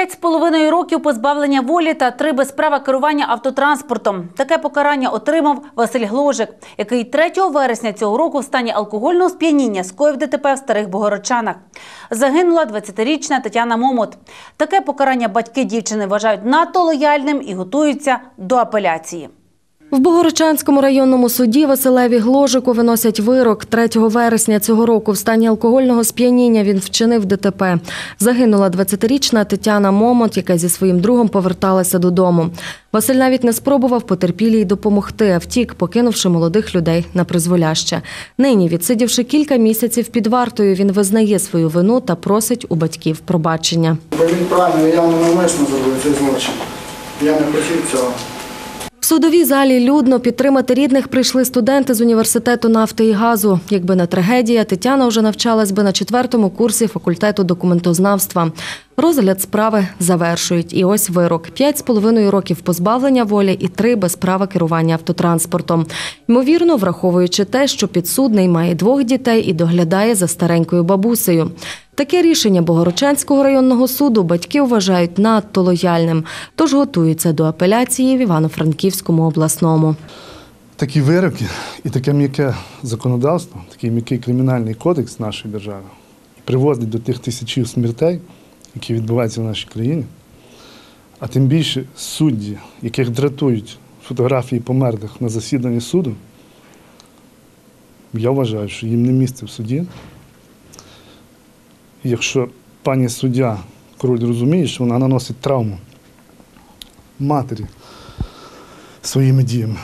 П'ять з половиною років позбавлення волі та три без права керування автотранспортом. Таке покарання отримав Василь Гложик, який 3 вересня цього року в стані алкогольного сп'яніння скоїв ДТП в Старих Богородчанах. Загинула 20-річна Тетяна Момот. Таке покарання батьки дівчини вважають надто лояльним і готуються до апеляції. В Богородчанському районному суді Василеві Гложику виносять вирок. 3 вересня цього року в стані алкогольного сп'яніння він вчинив ДТП. Загинула 20-річна Тетяна Момот, яка зі своїм другом поверталася додому. Василь навіть не спробував потерпілій допомогти, а втік, покинувши молодих людей на призволяще. Нині, відсидівши кілька місяців під вартою, він визнає свою вину та просить у батьків пробачення. Бо він правильно, я навмисно зробив цей злочин. Я не хотів цього. Судовій залі людно підтримати рідних прийшли студенти з університету нафти і газу. Якби не трагедія, Тетяна вже навчалась би на четвертому курсі факультету документознавства. Розгляд справи завершують. І ось вирок: п'ять з половиною років позбавлення волі і три без права керування автотранспортом. Ймовірно, враховуючи те, що підсудний має двох дітей і доглядає за старенькою бабусею. Таке рішення Богородчанського районного суду батьки вважають надто лояльним, тож готуються до апеляції в Івано-Франківському обласному. Такі вироки і таке м'яке законодавство, такий м'який кримінальний кодекс нашої держави приводить до тих тисячів смертей, які відбуваються в нашій країні. А тим більше судді, яких дратують фотографії померлих на засіданні суду, я вважаю, що їм не місце в суді. Якщо пані суддя король розуміє, що вона наносить травму матері своїми діями,